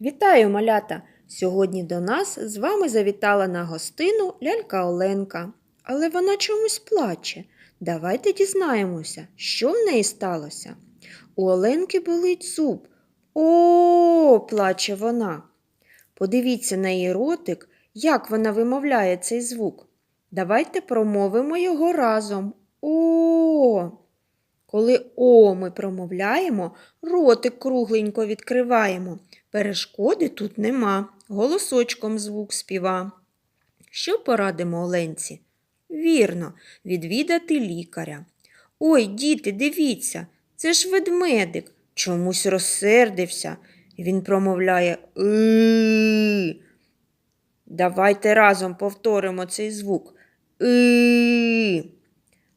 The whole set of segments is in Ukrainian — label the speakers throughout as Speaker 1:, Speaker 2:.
Speaker 1: Вітаю, малята! Сьогодні до нас з вами завітала на гостину лялька Оленка. Але вона чомусь плаче. Давайте дізнаємося, що в неї сталося. У Оленки болить зуб. О, плаче вона. Подивіться на її ротик, як вона вимовляє цей звук. Давайте промовимо його разом. О. Коли О ми промовляємо, ротик кругленько відкриваємо. Перешкоди тут нема. Голосочком звук співа. Що порадимо Оленці? Вірно, відвідати лікаря. Ой, діти, дивіться, це ж ведмедик. Чомусь розсердився. Він промовляє «и». Давайте разом повторимо цей звук. «и».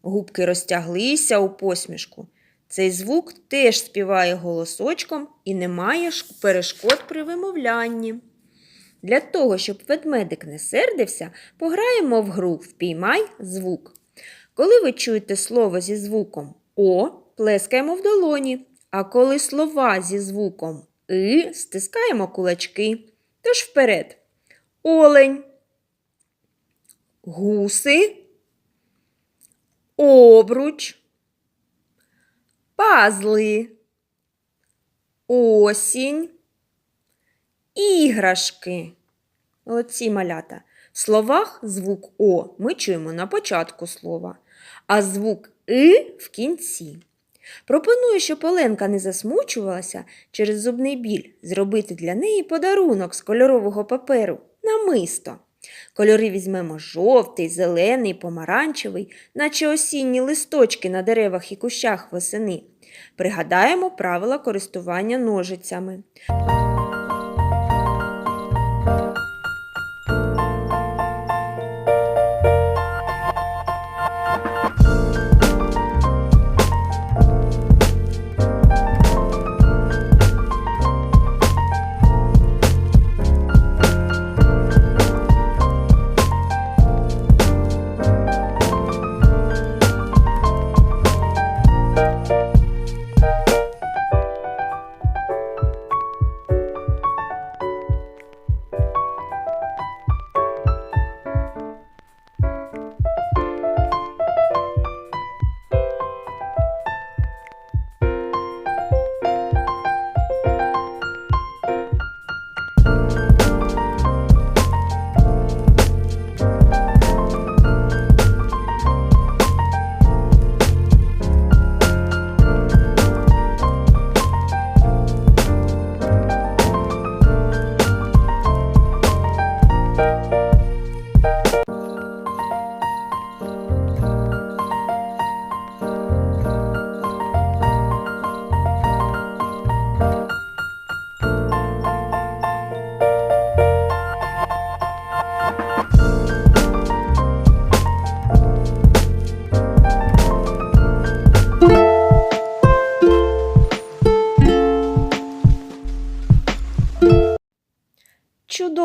Speaker 1: Губки розтяглися у посмішку. Цей звук теж співає голосочком і не має перешкод при вимовлянні. Для того, щоб ведмедик не сердився, пограємо в гру Впіймай звук. Коли ви чуєте слово зі звуком О, плескаємо в долоні, а коли слова зі звуком И, стискаємо кулачки. Тож вперед. Олень, гуси, обруч, пазли, осінь, іграшки. Оці малята. В словах звук О ми чуємо на початку слова, а звук И в кінці. Пропоную, щоб Оленка не засмучувалася через зубний біль, зробити для неї подарунок з кольорового паперу намисто. Кольори візьмемо жовтий, зелений, помаранчевий, наче осінні листочки на деревах і кущах восени. Пригадаємо правила користування ножицями.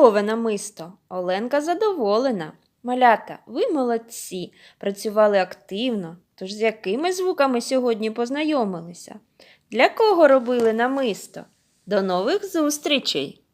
Speaker 1: Чудове намисто. Оленка задоволена. Малята, ви молодці, працювали активно. Тож з якими звуками сьогодні познайомилися? Для кого робили намисто? До нових зустрічей!